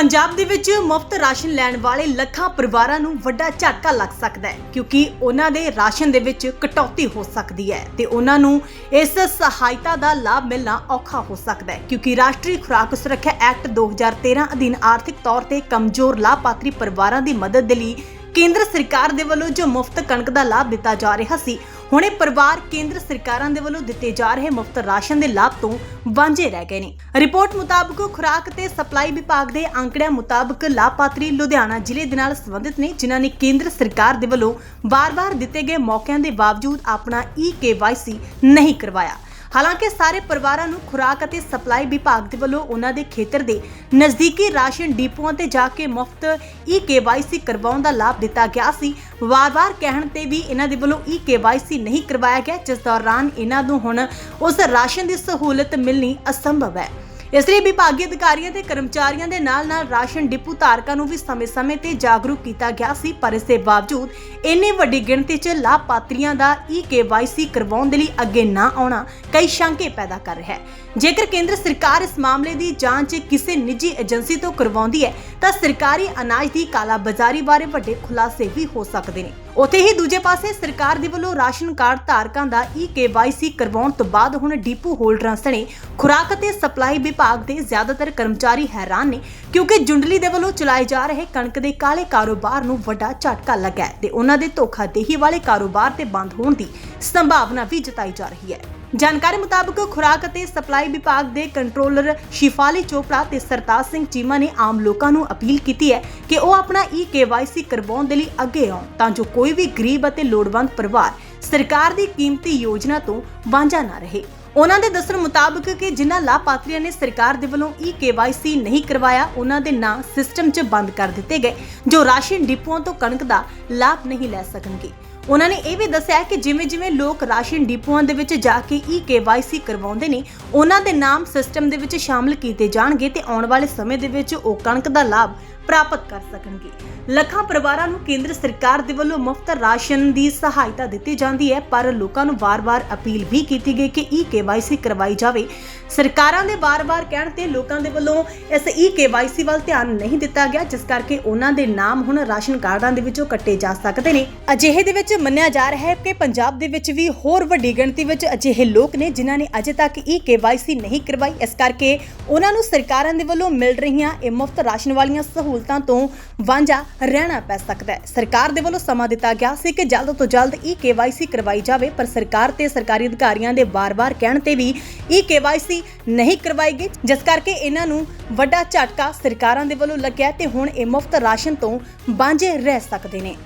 ਪੰਜਾਬ ਦੇ ਵਿੱਚ ਮੁਫਤ ਰਾਸ਼ਨ ਲੈਣ ਵਾਲੇ ਲੱਖਾਂ ਪਰਿਵਾਰਾਂ ਨੂੰ ਵੱਡਾ ਝਟਕਾ ਲੱਗ ਸਕਦਾ ਹੈ, ਕਿਉਂਕਿ ਉਹਨਾਂ ਦੇ ਰਾਸ਼ਨ ਦੇ ਵਿੱਚ ਕਟੌਤੀ ਹੋ ਸਕਦੀ ਹੈ ਤੇ ਉਹਨਾਂ ਨੂੰ ਇਸ ਸਹਾਇਤਾ ਦਾ ਲਾਭ ਮਿਲਣਾ ਔਖਾ ਹੋ ਸਕਦਾ ਹੈ, ਕਿਉਂਕਿ ਰਾਸ਼ਟਰੀ ਖੁਰਾਕ ਸੁਰੱਖਿਆ ਐਕਟ 2013 ਅਧੀਨ ਆਰਥਿਕ ਤੌਰ ਤੇ ਕਮਜ਼ੋਰ ਲਾਭਪਾਤਰੀ ਪਰਿਵਾਰਾਂ ਦੀ ਮਦਦ ਦੇ ਲਈ ਕੇਂਦਰ ਸਰਕਾਰ ਦੇ ਵੱਲੋਂ ਜੋ ਮੁਫਤ ਕਣਕ ਦਾ ਲਾਭ ਦਿੱਤਾ ਜਾ ਰਿਹਾ ਸੀ, ਹੁਣ ਪਰਿਵਾਰ ਕੇਂਦਰ ਸਰਕਾਰਾਂ ਦੇ ਵੱਲੋਂ ਦਿੱਤੇ ਜਾ ਰਹੇ ਮੁਫਤ ਰਾਸ਼ਨ ਦੇ ਲਾਭ ਤੋਂ ਵਾਂਝੇ ਰਹਿ ਗਏ ਨੇ। ਰਿਪੋਰਟ ਮੁਤਾਬਕ ਖੁਰਾਕ ਤੇ ਸਪਲਾਈ ਵਿਭਾਗ ਦੇ ਅੰਕੜਿਆਂ ਮੁਤਾਬਕ ਲਾਭਪਾਤਰੀ ਲੁਧਿਆਣਾ ਜ਼ਿਲ੍ਹੇ ਦੇ ਨਾਲ ਸੰਬੰਧਿਤ ਨੇ, ਜਿਨ੍ਹਾਂ ਨੇ ਕੇਂਦਰ ਸਰਕਾਰ ਦੇ ਵੱਲੋਂ ਵਾਰ-ਵਾਰ ਦਿੱਤੇ ਗਏ ਮੌਕਿਆਂ ਦੇ ਬਾਵਜੂਦ ਆਪਣਾ ਈ-ਕੇਵਾਈਸੀ ਨਹੀਂ ਕਰਵਾਇਆ। ਹਾਲਾਂਕਿ ਸਾਰੇ ਪਰਿਵਾਰਾਂ ਨੂੰ ਖੁਰਾਕ ਅਤੇ ਸਪਲਾਈ ਵਿਭਾਗ ਦੇ ਵੱਲੋਂ ਉਹਨਾਂ ਦੇ ਖੇਤਰ ਦੇ ਨਜ਼ਦੀਕੀ ਰਾਸ਼ਨ ਡਿਪੂਆਂ ਤੇ ਜਾ ਕੇ ਮੁਫਤ ਈ-ਕੇਵਾਈਸੀ ਕਰਵਾਉਣ ਦਾ ਲਾਭ ਦਿੱਤਾ ਗਿਆ ਸੀ। ਵਾਰ-ਵਾਰ ਕਹਿਣ ਤੇ ਵੀ ਇਹਨਾਂ ਦੇ ਵੱਲੋਂ ਈ-ਕੇਵਾਈਸੀ ਨਹੀਂ ਕਰਵਾਇਆ ਗਿਆ, ਜਿਸ ਦੌਰਾਨ ਇਹਨਾਂ ਨੂੰ ਹੁਣ ਉਸ ਰਾਸ਼ਨ ਦੀ ਸਹੂਲਤ ਮਿਲਣੀ ਅਸੰਭਵ ਹੈ। ਇਸ ਲਈ ਵਿਭਾਗੀ ਅਧਿਕਾਰੀਆਂ ਤੇ ਕਰਮਚਾਰੀਆਂ ਦੇ ਨਾਲ-ਨਾਲ ਰਾਸ਼ਨ ਡਿਪੂ ਧਾਰਕਾਂ ਨੂੰ ਵੀ ਸਮੇਂ-ਸਮੇਂ ਤੇ ਜਾਗਰੂਕ ਕੀਤਾ ਗਿਆ ਸੀ, ਪਰ ਇਸ ਦੇ ਬਾਵਜੂਦ ਇੰਨੀ ਵੱਡੀ ਗਿਣਤੀ 'ਚ ਲਾਭਪਾਤਰੀਆਂ ਦਾ ਈ-ਕੇਵਾਈਸੀ ਕਰਵਾਉਣ ਦੇ ਲਈ ਅੱਗੇ ਨਾ ਆਉਣਾ ਕਈ ਸ਼ੰਕੇ ਪੈਦਾ ਕਰ ਰਿਹਾ ਹੈ। ਜੇਕਰ ਕੇਂਦਰ ਸਰਕਾਰ ਇਸ ਮਾਮਲੇ ਦੀ ਜਾਂਚ ਕਿਸੇ ਨਿੱਜੀ ਏਜੰਸੀ ਤੋਂ ਕਰਵਾਉਂਦੀ ਹੈ, ਤਾਂ ਸਰਕਾਰੀ ਅਨਾਜ ਦੀ ਕਾਲਾਬਾਜ਼ਾਰੀ ਬਾਰੇ ਵੱਡੇ ਖੁਲਾਸੇ ਵੀ ਹੋ ਸਕਦੇ ਨੇ। ਉੱਥੇ ਹੀ ਦੂਜੇ ਪਾਸੇ ਸਰਕਾਰ ਦੇ ਵੱਲੋਂ ਰਾਸ਼ਨ ਕਾਰਡ ਧਾਰਕਾਂ ਦਾ ਈ-ਕੇਵਾਈਸੀ ਕਰਵਾਉਣ ਤੋਂ ਬਾਅਦ ਹੁਣ ਡਿਪੂ ਹੋਲਡਰਾਂ ਸਣੇ ਖੁਰਾਕ ਅਤੇ ਸਪਲਾਈ ਵਿਭਾਗ ਦੇ ਜ਼ਿਆਦਾਤਰ ਕਰਮਚਾਰੀ ਹੈਰਾਨ ਨੇ, ਕਿਉਂਕਿ ਜੁੰਡਲੀ ਦੇ ਵੱਲੋਂ ਚਲਾਏ ਜਾ ਰਹੇ ਕਣਕ ਦੇ ਕਾਲੇ ਕਾਰੋਬਾਰ ਨੂੰ ਵੱਡਾ ਝਟਕਾ ਲੱਗਾ ਤੇ ਉਹਨਾਂ ਦੇ ਧੋਖਾਦੇਹੀ ਵਾਲੇ ਕਾਰੋਬਾਰ ਤੇ ਬੰਦ ਹੋਣ ਦੀ ਸੰਭਾਵਨਾ ਵੀ ਜਤਾਈ ਜਾ ਰਹੀ ਹੈ। ਜਾਣਕਾਰੀ ਮੁਤਾਬਕ ਖੁਰਾਕ ਅਤੇ ਸਪਲਾਈ ਵਿਭਾਗ ਦੇ ਕੰਟਰੋਲਰ ਸ਼ਿਫਾਲੀ ਚੋਪੜਾ ਤੇ ਸਰਤਾਜ ਸਿੰਘ ਚੀਮਾ ਨੇ ਆਮ ਲੋਕਾਂ ਨੂੰ ਅਪੀਲ ਕੀਤੀ ਹੈ ਕਿ ਉਹ ਆਪਣਾ ਈ ਕੇਵਾਈਸੀ ਕਰਵਾਉਣ ਦੇ ਲਈ ਅੱਗੇ ਆਉਣ ਤਾਂ ਜੋ ਕੋਈ ਵੀ ਗਰੀਬ ਅਤੇ ਲੋੜਵੰਦ ਪਰਿਵਾਰ ਸਰਕਾਰ ਦੀ ਕੀਮਤੀ ਯੋਜਨਾ ਤੋਂ ਵਾਂਝਾ ਨਾ ਰਹੇ। ਉਹਨਾਂ ਦੇ ਦੱਸਣ ਮੁਤਾਬਕ ਕਿ ਜਿਨ੍ਹਾਂ ਲਾਭਪਾਤਰੀਆਂ ਨੇ ਸਰਕਾਰ ਦੇ ਵੱਲੋਂ ਈ ਕੇਵਾਈਸੀ ਨਹੀਂ ਕਰਵਾਇਆ, ਉਹਨਾਂ ਦੇ ਨਾਂ ਸਿਸਟਮ 'ਚ ਬੰਦ ਕਰ ਦਿੱਤੇ ਗਏ, ਜੋ ਰਾਸ਼ਨ ਡਿਪੂਆਂ ਤੋਂ ਕਣਕ ਦਾ ਲਾਭ ਨਹੀਂ ਲੈ ਸਕਣਗੇ। ਉਹਨਾਂ ਨੇ ਇਹ ਵੀ ਦੱਸਿਆ ਕਿ ਜਿਵੇਂ ਜਿਵੇਂ ਲੋਕ ਰਾਸ਼ਨ ਡਿਪੂਆਂ ਦੇ ਵਿੱਚ ਜਾ ਕੇ ਈ ਕੇਵਾਈਸੀ ਕਰਵਾਉਂਦੇ ਨੇ, ਉਹਨਾਂ ਦੇ ਨਾਮ ਸਿਸਟਮ ਦੇ ਵਿੱਚ ਸ਼ਾਮਲ ਕੀਤੇ ਜਾਣਗੇ ਤੇ ਆਉਣ ਵਾਲੇ ਸਮੇਂ ਦੇ ਵਿੱਚ ਉਹ ਕਣਕ ਦਾ ਲਾਭ ਪ੍ਰਾਪਤ ਕਰ ਸਕਣਗੇ। ਲੱਖਾਂ ਪਰਿਵਾਰਾਂ ਨੂੰ ਕੇਂਦਰ ਸਰਕਾਰ ਦੇ ਵੱਲੋਂ ਮੁਫਤ ਰਾਸ਼ਨ ਦੀ ਸਹਾਇਤਾ ਦਿੱਤੀ ਜਾਂਦੀ ਹੈ, ਪਰ ਲੋਕਾਂ ਨੂੰ ਵਾਰ-ਵਾਰ ਅਪੀਲ ਵੀ ਕੀਤੀ ਗਈ ਕਿ ਈ ਕੇਵਾਈਸੀ ਕਰਵਾਈ ਜਾਵੇ। ਸਰਕਾਰਾਂ ਦੇ ਵਾਰ-ਵਾਰ ਕਹਿਣ ਤੇ ਲੋਕਾਂ ਦੇ ਵੱਲੋਂ ਇਸ ਈ ਕੇਵਾਈਸੀ ਵੱਲ ਧਿਆਨ ਨਹੀਂ ਦਿੱਤਾ ਗਿਆ, ਜਿਸ ਕਰਕੇ ਉਹਨਾਂ ਦੇ ਨਾਮ ਹੁਣ ਰਾਸ਼ਨ ਕਾਰਡਾਂ ਦੇ ਵਿੱਚੋਂ ਕੱਟੇ ਜਾ ਸਕਦੇ ਨੇ। ਅਜਿਹੇ ਦੇ ਵਿੱਚ ਮੰਨਿਆ ਜਾ ਰਿਹਾ ਹੈ ਕਿ ਪੰਜਾਬ ਦੇ ਵਿੱਚ ਵੀ ਹੋਰ ਵੱਡੀ ਗਿਣਤੀ ਵਿੱਚ ਅਜਿਹੇ ਲੋਕ ਨੇ, ਜਿਨ੍ਹਾਂ ਨੇ ਅਜੇ ਤੱਕ ਈ ਕੇਵਾਈਸੀ ਨਹੀਂ ਕਰਵਾਈ। ਇਸ ਕਰਕੇ ਉਹਨਾਂ ਨੂੰ ਸਰਕਾਰਾਂ ਦੇ ਵੱਲੋਂ ਮਿਲ ਰਹੀਆਂ ਇਹ ਮੁਫਤ ਰਾਸ਼ਨ ਵਾਲੀਆਂ ਸਹੂਲਤਾਂ ਤੋਂ ਵਾਂਝਾ ਰਹਿਣਾ ਪੈ ਸਕਦਾ ਹੈ। ਸਰਕਾਰ ਦੇ ਵੱਲੋਂ ਸਮਾਂ ਦਿੱਤਾ ਗਿਆ ਸੀ ਕਿ ਜਲਦ ਤੋਂ ਜਲਦ ਈ ਕੇਵਾਈਸੀ ਕਰਵਾਈ ਜਾਵੇ, ਪਰ ਸਰਕਾਰ ਤੇ ਸਰਕਾਰੀ ਅਧਿਕਾਰੀਆਂ ਦੇ ਵਾਰ-ਵਾਰ ਕਹਿਣ ਤੇ ਵੀ ਈ ਕੇਵਾਈਸੀ ਨਹੀਂ ਕਰਵਾਈ ਗਈ ਜਿਸ ਕਰਕੇ ਇਹਨਾਂ ਨੂੰ ਵੱਡਾ ਝਟਕਾ ਸਰਕਾਰਾਂ ਦੇ ਵੱਲੋਂ ਲੱਗਿਆ ਤੇ ਹੁਣ ਇਹ ਮੁਫਤ ਰਾਸ਼ਨ ਤੋਂ ਵਾਂਝੇ ਰਹਿ ਸਕਦੇ ਨੇ।